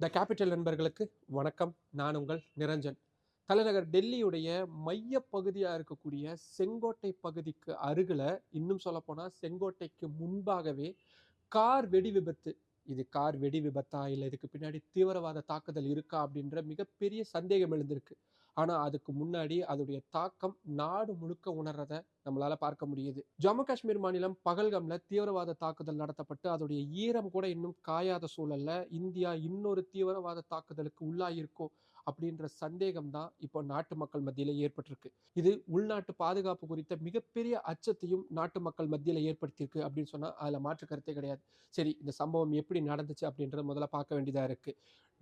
The capital நண்பர்களுக்கு வணக்கம். நான் உங்கள் நிரஞ்சன். தலைநகர் டெல்லியுடைய மைய பகுதியாக இருக்கக்கூடிய செங்கோட்டை பகுதிக்கு அருகில் இன்னும் சொல்லப்போனால் செங்கோட்டைக்கு முன்பாகவே கார் வெடி விபத்து. இது கார் வெடி விபத்தா இல்லை இதுக்கு பின்னாடி தீவிரவாத தாக்குதல் இருக்கா அப்படின்ற மிகப்பெரிய சந்தேகம் எழுந்திருக்கு. ஆனால் அதுக்கு முன்னாடி அதோடைய தாக்கம் நாடு முழுக்க உணர்றத நம்மளால பார்க்க முடியுது. ஜம்மு காஷ்மீர் மாநிலம் பகல்கம்ல தீவிரவாத தாக்குதல் நடத்தப்பட்டு அதோடைய ஈரம் கூட இன்னும் காயாத சூழல்ல இந்தியா இன்னொரு தீவிரவாத தாக்குதலுக்கு உள்ளாயிருக்கோ அப்படின்ற சந்தேகம் தான் இப்போ நாட்டு மக்கள் மத்தியில ஏற்பட்டிருக்கு. இது உள்நாட்டு பாதுகாப்பு குறித்த மிகப்பெரிய அச்சத்தையும் நாட்டு மக்கள் மத்தியில ஏற்படுத்தியிருக்கு அப்படின்னு சொன்னா அதுல மாற்று கருத்தே கிடையாது. சரி இந்த சம்பவம் எப்படி நடந்துச்சு அப்படின்றத முதல்ல பார்க்க வேண்டியதா இருக்கு.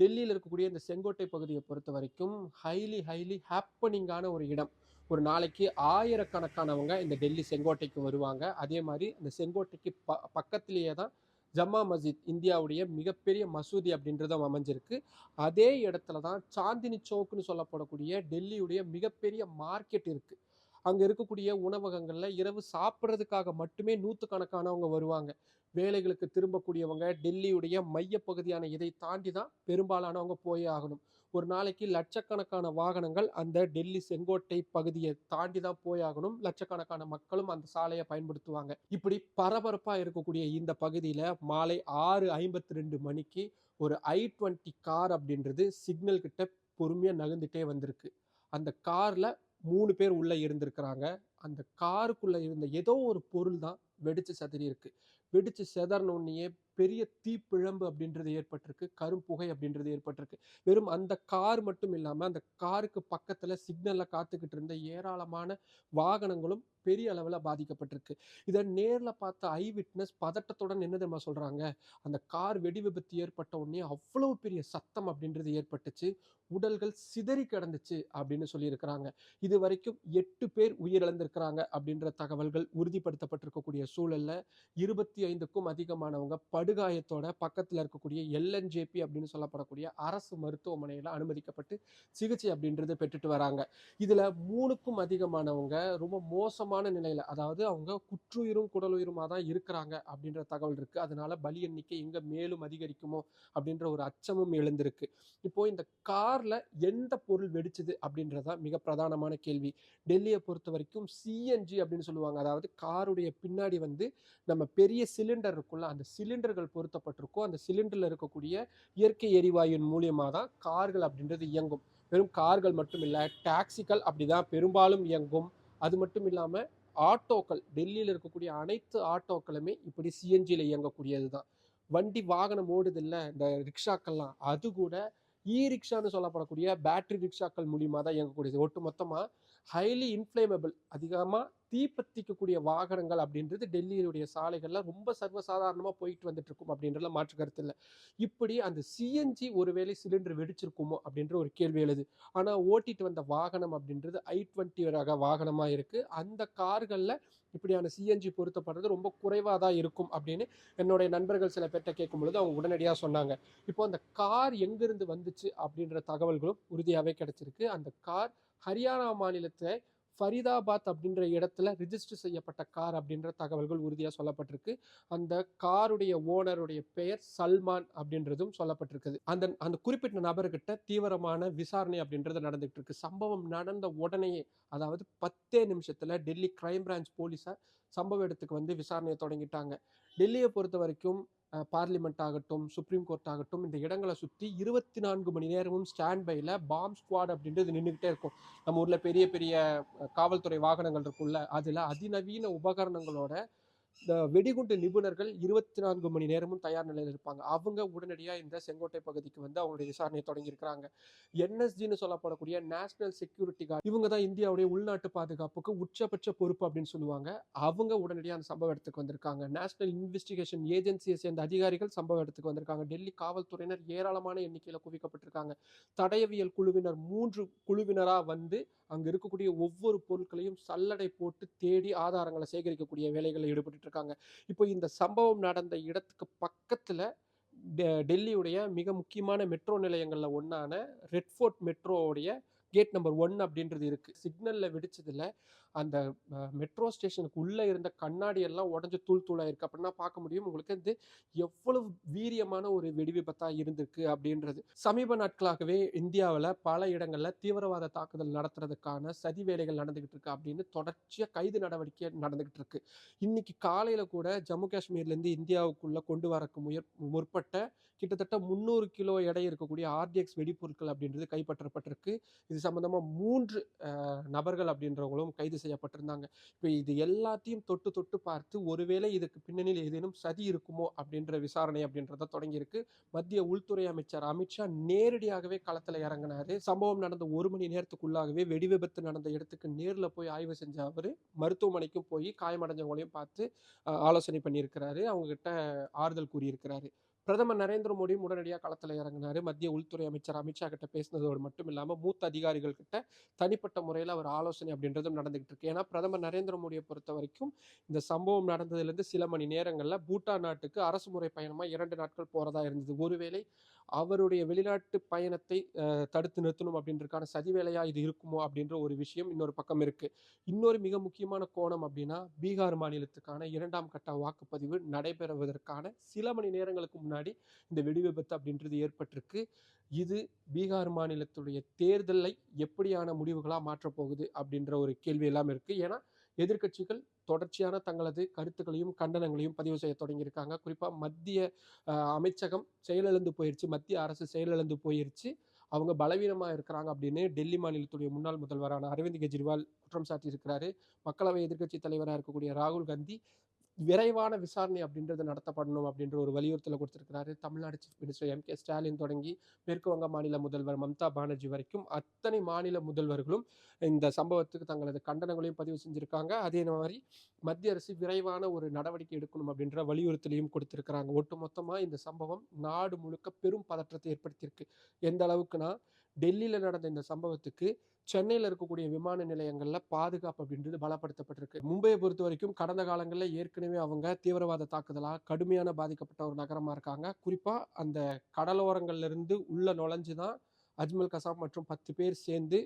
டெல்லியில் இருக்கக்கூடிய இந்த செங்கோட்டை பகுதியை பொறுத்த வரைக்கும் ஹைலி ஹைலி ஹாப்பனிங்கான ஒரு இடம். ஒரு நாளைக்கு ஆயிரக்கணக்கானவங்க இந்த டெல்லி செங்கோட்டைக்கு வருவாங்க. அதே மாதிரி இந்த செங்கோட்டைக்கு ப பக்கத்திலேயே தான் ஜம்மா மஸ்ஜித் இந்தியாவுடைய மிகப்பெரிய மசூதி அப்படின்றதும் அமைஞ்சிருக்கு. அதே இடத்துல தான் சாந்தினி சௌக்னு சொல்லப்படக்கூடிய டெல்லியுடைய மிகப்பெரிய மார்க்கெட் இருக்குது அங்கே இருக்கக்கூடிய உணவகங்களில் இரவு சாப்பிட்றதுக்காக மட்டுமே நூற்றுக்கணக்கானவங்க வருவாங்க. வேலைகளுக்கு திரும்பக்கூடியவங்க டெல்லியுடைய மையப்பகுதியான இதை தாண்டி தான் பெரும்பாலானவங்க போயே ஆகணும். ஒரு நாளைக்கு லட்சக்கணக்கான வாகனங்கள் அந்த டெல்லி செங்கோட்டை பகுதியை தாண்டி தான் போயாகணும். லட்சக்கணக்கான மக்களும் அந்த சாலையை பயன்படுத்துவாங்க. இப்படி பரபரப்பாக இருக்கக்கூடிய இந்த பகுதியில் மாலை ஆறு ஐம்பத்தி ரெண்டு மணிக்கு ஒரு ஐ டுவெண்ட்டி கார் அப்படின்றது சிக்னல் கிட்ட பொறுமையாக நகர்ந்துட்டே வந்திருக்கு. அந்த காரில் மூணு பேர் உள்ளே இருந்திருக்கிறாங்க. அந்த காருக்குள்ளே இருந்த ஏதோ ஒரு பொருள் தான் வெடிச்சு செதறி இருக்கு. வெடிச்சு செதறினோடனேயே பெரிய தீப்பிழம்பு அப்படின்றது ஏற்பட்டிருக்கு. கரும்புகை அப்படின்றது ஏற்பட்டிருக்கு. வெறும் அந்த கார் மட்டும் இல்லாமல் அந்த காருக்கு பக்கத்தில் சிக்னலில் காத்துக்கிட்டு இருந்த ஏராளமான வாகனங்களும் பெரிய அளவில் பாதிக்கப்பட்டிருக்கு. இதை நேரில் பார்த்த ஐ விட்னஸ் பதட்டத்துடன் என்ன தெரியுமா சொல்கிறாங்க அந்த கார் வெடி விபத்து ஏற்பட்ட உடனே அவ்வளோ பெரிய சத்தம் அப்படின்றது ஏற்பட்டுச்சு. உடல்கள் சிதறி கிடந்துச்சு அப்படின்னு சொல்லியிருக்கிறாங்க. இது வரைக்கும் எட்டு பேர் உயிரிழந்திருக்கிறாங்க அப்படின்ற தகவல்கள் உறுதிப்படுத்தப்பட்டிருக்கக்கூடிய சூழலில் இருபத்தி ஐந்துக்கும் அதிகமானவங்க படுகாயத்தோட பக்கத்தில் இருக்கக்கூடிய எல்என்ஜேபி அப்படின்னு சொல்லப்படக்கூடிய அரசு மருத்துவமனையில் அனுமதிக்கப்பட்டு சிகிச்சை அப்படின்றது பெற்றுட்டு வராங்க. இதில் மூணுக்கும் அதிகமானவங்க ரொம்ப மோசமான நிலையில் அதாவது அவங்க குற்றுயிரும் குடலுயிருமா தான் இருக்கிறாங்க அப்படின்ற தகவல் இருக்குது அதனால பலி எண்ணிக்கை எங்கே மேலும் அதிகரிக்குமோ அப்படின்ற ஒரு அச்சமும் எழுந்திருக்கு. இப்போது இந்த காரில் எந்த பொருள் வெடிச்சது அப்படின்றதான் மிக பிரதானமான கேள்வி. டெல்லியை பொறுத்த வரைக்கும் சிஎன்ஜி அப்படின்னு சொல்லுவாங்க. அதாவது காருடைய பின்னாடி வந்து நம்ம பெரிய சிலிண்டர் இருக்குல்ல அந்த சிலிண்டர்கள் பொருத்தப்பட்டிருக்கும் அந்த சிலிண்டரில் இருக்கக்கூடிய இயற்கை எரிவாயுவின் மூலியமாக தான் கார்கள் அப்படின்றது இயங்கும். வெறும் கார்கள் மட்டும் இல்லை டாக்ஸிகள் அப்படிதான் பெரும்பாலும் இயங்கும். அது மட்டும் இல்லாமல் ஆட்டோக்கள் டெல்லியில் இருக்கக்கூடிய அனைத்து ஆட்டோக்களுமே இப்படி சிஎன்ஜியில் இயங்கக்கூடியது தான். வண்டி வாகனம் ஓடுது இல்லை இந்த ரிக்ஷாக்கள்லாம் அது கூட இ ரிக்ஷான்னு சொல்லப்படக்கூடிய பேட்டரி ரிக்ஷாக்கள் மூலியமாக தான் இயங்கக்கூடியது. ஒட்டு மொத்தமாக ஹைலி இன்ஃப்ளேமபிள் அதிகமாக தீப்பத்திக்கக்கூடிய வாகனங்கள் அப்படின்றது டெல்லியினுடைய சாலைகளில் ரொம்ப சர்வசாதாரணமாக போயிட்டு வந்துட்டு இருக்கும் அப்படின்றதுல மாற்று கருத்து இல்லை. இப்படி அந்த சிஎன்ஜி ஒருவேளை சிலிண்டர் வெடிச்சிருக்குமோ அப்படின்ற ஒரு கேள்வி எழுது. ஆனால் ஓட்டிட்டு வந்த வாகனம் அப்படின்றது ஐ டுவெண்ட்டி ரக வாகனமாக இருக்குது அந்த கார்களில் இப்படியான சிஎன்ஜி பொருத்தப்படுறது ரொம்ப குறைவாக தான் இருக்கும் அப்படின்னு என்னுடைய நண்பர்கள் சில பேர்கிட்ட கேட்கும் பொழுது அவங்க உடனடியாக சொன்னாங்க. இப்போ அந்த கார் எங்கிருந்து வந்துச்சு அப்படின்ற தகவல்களும் உறுதியாகவே கிடைச்சிருக்கு. அந்த கார் ஹரியானா மாநிலத்தை ஃபரிதாபாத் அப்படின்ற இடத்துல ரிஜிஸ்டர் செய்யப்பட்ட கார் அப்படின்ற தகவல்கள் உறுதியாக சொல்லப்பட்டிருக்கு. அந்த காருடைய ஓனருடைய பெயர் சல்மான் அப்படின்றதும் சொல்லப்பட்டிருக்குது. அந்த அந்த குறிப்பிட்ட நபர்கிட்ட தீவிரமான விசாரணை அப்படின்றது நடந்துகிட்டு இருக்கு சம்பவம் நடந்த உடனேயே அதாவது பத்தே நிமிஷத்தில் டெல்லி கிரைம் பிரான்ச் போலீஸார் சம்பவ இடத்துக்கு வந்து விசாரணையை தொடங்கிட்டாங்க. டெல்லியை பொறுத்த வரைக்கும் பார்லிமெண்ட் ஆகட்டும் சுப்ரீம் கோர்ட் ஆகட்டும் இந்த இடங்களை சுற்றி இருபத்தி நான்கு மணி நேரமும் ஸ்டாண்ட் பையில் பாம் ஸ்குவாட் அப்படின்றது நின்றுக்கிட்டே இருக்கும். நம்ம ஊரில் பெரிய பெரிய காவல்துறை வாகனங்கள் இருக்குல்ல அதில் அதிநவீன உபகரணங்களோட இந்த வெடிகுண்டு நிபுணர்கள் இருபத்தி நான்கு மணி நேரமும் தயார் நிலையில் இருப்பாங்க. அவங்க உடனடியாக இந்த செங்கோட்டை பகுதிக்கு வந்து அவங்களுடைய விசாரணையை தொடங்கியிருக்கிறாங்க. என்எஸ்ஜின்னு சொல்லப்படக்கூடிய நேஷனல் செக்யூரிட்டி கார்டு இவங்க தான் இந்தியாவுடைய உள்நாட்டு பாதுகாப்புக்கு உச்சபட்ச பொறுப்பு அப்படின்னு சொல்லுவாங்க. அவங்க உடனடியாக அந்த சம்பவ இடத்துக்கு வந்திருக்காங்க. நேஷனல் இன்வெஸ்டிகேஷன் ஏஜென்சியை சேர்ந்த அதிகாரிகள் சம்பவ இடத்துக்கு வந்திருக்காங்க. டெல்லி காவல்துறையினர் ஏராளமான எண்ணிக்கையில் குவிக்கப்பட்டிருக்காங்க. தடயவியல் குழுவினர் மூன்று குழுவினராக வந்து அங்கே இருக்கக்கூடிய ஒவ்வொரு பொருட்களையும் சல்லடை போட்டு தேடி ஆதாரங்களை சேகரிக்கக்கூடிய வேலைகளில் ஈடுபட்டு இருக்காங்க இப்போ இந்த சம்பவம் நடந்த இடத்துக்கு பக்கத்தில் டெல்லியுடைய மிக முக்கியமான மெட்ரோ நிலையங்களில் ஒன்றான ரெட்ஃபோர்ட் மெட்ரோவுடைய கேட் நம்பர் ஒன் அப்படின்றது இருக்கு. சிக்னல்ல வெடிச்சதுல அந்த மெட்ரோ ஸ்டேஷனுக்கு உள்ளே இருந்த கண்ணாடி எல்லாம் உடஞ்சி தூள் தூளாக இருக்குது அப்படின்னா பார்க்க முடியும்? உங்களுக்கு வந்து எவ்வளவு வீரியமான ஒரு வெடி விபத்தாக இருந்திருக்கு அப்படின்றது. சமீப நாட்களாகவே இந்தியாவில் பல இடங்களில் தீவிரவாத தாக்குதல் நடத்துறதுக்கான சதி வேலைகள் நடந்துகிட்டு இருக்கு அப்படின்னு தொடர்ச்சியாக கைது நடவடிக்கை நடந்துகிட்டு இருக்கு. இன்னைக்கு காலையில் கூட ஜம்மு காஷ்மீர்லேருந்து இந்தியாவுக்குள்ள கொண்டு வரக்கு முயற் முற்பட்ட கிட்டத்தட்ட முந்நூறு கிலோ எடை இருக்கக்கூடிய ஆர்டிஎக்ஸ் வெடிப்பொருட்கள் அப்படின்றது கைப்பற்றப்பட்டிருக்கு. இது சம்பந்தமாக மூன்று நபர்கள் அப்படின்றவங்களும் கைது செய்யப்பட்டிருந்தாங்க. இப்போ இது எல்லாத்தையும் தொட்டு தொட்டு பார்த்து ஒருவேளை இதுக்கு பின்னணியில் ஏதேனும் சதி இருக்குமோ அப்படின்ற விசாரணை அப்படின்றத தொடங்கியிருக்கு. மத்திய உள்துறை அமைச்சர் அமித்ஷா நேரடியாகவே களத்தில் இறங்கினார். சம்பவம் நடந்த ஒரு மணி நேரத்துக்குள்ளாகவே வெடி விபத்து நடந்த இடத்துக்கு நேரில் போய் ஆய்வு செஞ்ச அவர் மருத்துவமனைக்கும் போய் காயமடைஞ்சவங்களையும் பார்த்து ஆலோசனை பண்ணியிருக்கிறாரு. அவங்ககிட்ட ஆறுதல் கூறியிருக்கிறாரு. பிரதமர் நரேந்திர மோடியும் உடனடியாக களத்தில் இறங்கினார். மத்திய உள்துறை அமைச்சர் அமித்ஷா கிட்ட பேசினதோடு மட்டும் இல்லாமல் மூத்த அதிகாரிகள் கிட்ட தனிப்பட்ட முறையில் அவர் ஆலோசனை அப்படின்றதும் நடந்துகிட்டு இருக்கு. ஏன்னா பிரதமர் நரேந்திர மோடியை பொறுத்த வரைக்கும் இந்த சம்பவம் நடந்ததுலேருந்து சில மணி நேரங்களில் பூட்டான் நாட்டுக்கு அரசு முறை பயணமாக இரண்டு நாட்கள் போகிறதா இருந்தது. ஒருவேளை அவருடைய வெளிநாட்டு பயணத்தை தடுத்து நிறுத்தணும் அப்படின்றதுக்கான சதி வேலையாக இது இருக்குமோ அப்படின்ற ஒரு விஷயம் இன்னொரு பக்கம் இருக்கு. இன்னொரு மிக முக்கியமான கோணம் அப்படின்னா பீகார் மாநிலத்துக்கான இரண்டாம் கட்ட வாக்குப்பதிவு நடைபெறுவதற்கான சில மணி நேரங்களுக்கு முன்னாடி இந்த வெடி விபத்து அப்படின்றது ஏற்பட்டிருக்கு. இது பீகார் மாநிலத்துடைய தேர்தலை எப்படியான முடிவுகளாக மாற்றப் போகுது அப்படின்ற ஒரு கேள்வி எல்லாம் இருக்கு. ஏன்னா எதிர்க்கட்சிகள் தொடர்ச்சியான தங்களது கருத்துக்களையும் கண்டனங்களையும் பதிவு செய்ய தொடங்கியிருக்காங்க. குறிப்பாக மத்திய அமைச்சகம் செயலிழந்து போயிருச்சு. மத்திய அரசு செயலிழந்து போயிருச்சு. அவங்க பலவீனமாக இருக்கிறாங்க அப்படின்னு டெல்லி மாநிலத்துடைய முன்னாள் முதல்வரான அரவிந்த் கெஜ்ரிவால் குற்றம் சாட்டியிருக்கிறாரு. மக்களவை எதிர்க்கட்சி தலைவராக இருக்கக்கூடிய ராகுல் காந்தி விரைவான விசாரணை அப்படின்றது நடத்தப்படணும் அப்படின்ற ஒரு வலியுறுத்தலை கொடுத்திருக்கிறாரு. Tamil Nadu chief minister M K Stalin தொடங்கி மேற்கு வங்க மாநில முதல்வர் மம்தா பானர்ஜி வரைக்கும் அத்தனை மாநில முதல்வர்களும் இந்த சம்பவத்துக்கு தங்களது கண்டனங்களையும் பதிவு செஞ்சிருக்காங்க. அதே மாதிரி மத்திய அரசு விரைவான ஒரு நடவடிக்கை எடுக்கணும் அப்படின்ற வலியுறுத்தலையும் கொடுத்திருக்கிறாங்க. ஒட்டுமொத்தமாக இந்த சம்பவம் நாடு முழுக்க பெரும் பதற்றத்தை ஏற்படுத்தியிருக்கு. எந்த அளவுக்குனா டெல்லியில் நடந்த இந்த சம்பவத்துக்கு சென்னையில் இருக்கக்கூடிய விமான நிலையங்களில் பாதுகாப்பு அப்படின்றது பலப்படுத்தப்பட்டிருக்கு. மும்பையை பொறுத்த வரைக்கும் கடந்த காலங்களில் ஏற்கனவே அவங்க தீவிரவாத தாக்குதலாக கடுமையான பாதிக்கப்பட்ட ஒரு நகரமாக இருக்காங்க. குறிப்பாக அந்த கடலோரங்கள்லேருந்து உள்ளே நுழைஞ்சு தான் அஜ்மல் கசாப் மற்றும் பத்து பேர் சேர்ந்து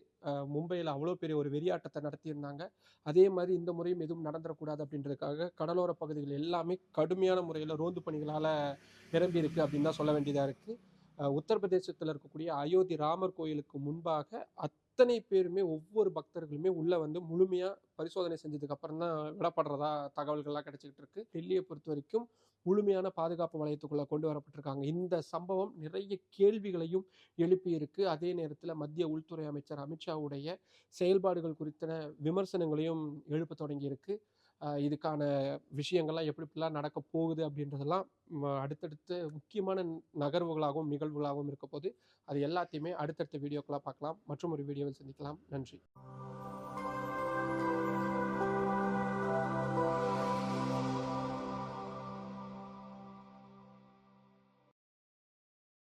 மும்பையில் அவ்வளோ பெரிய ஒரு வெறியாட்டத்தை நடத்தியிருந்தாங்க. அதே மாதிரி இந்த முறையும் எதுவும் நடந்துடக்கூடாது அப்படின்றதுக்காக கடலோர பகுதிகள் எல்லாமே கடுமையான முறையில் ரோந்து பணிகளால் நிரம்பி இருக்குது அப்படின்னு தான் சொல்ல வேண்டியதாக இருக்குது உத்தரப்பிரதேசத்தில் இருக்கக்கூடிய அயோத்தி ராமர் கோயிலுக்கு முன்பாக அத்தனை பேருமே ஒவ்வொரு பக்தர்களுமே உள்ளே வந்து முழுமையாக பரிசோதனை செஞ்சதுக்கு அப்புறம் தான் விடப்படுறதா தகவல்கள்லாம் கிடைச்சிக்கிட்டு இருக்கு. டெல்லியை பொறுத்த வரைக்கும் முழுமையான பாதுகாப்பு வளையத்துக்குள்ளே கொண்டு வரப்பட்டிருக்காங்க. இந்த சம்பவம் நிறைய கேள்விகளையும் எழுப்பியிருக்கு அதே நேரத்தில் மத்திய உள்துறை அமைச்சர் அமித்ஷாவுடைய செயல்பாடுகள் குறித்த விமர்சனங்களையும் எழுப்ப தொடங்கியிருக்கு இதுக்கான விஷயங்கள்லாம் எப்படி எப்படிலாம் நடக்க போகுது அப்படின்றதெல்லாம் அடுத்தடுத்து அடுத்தடுத்த முக்கியமான நகர்வுகளாகவும் நிகழ்வுகளாகவும் இருக்க போது அது எல்லாத்தையுமே அடுத்தடுத்த வீடியோக்களாக பார்க்கலாம். மற்றும் ஒரு வீடியோவில் சந்திக்கலாம். நன்றி.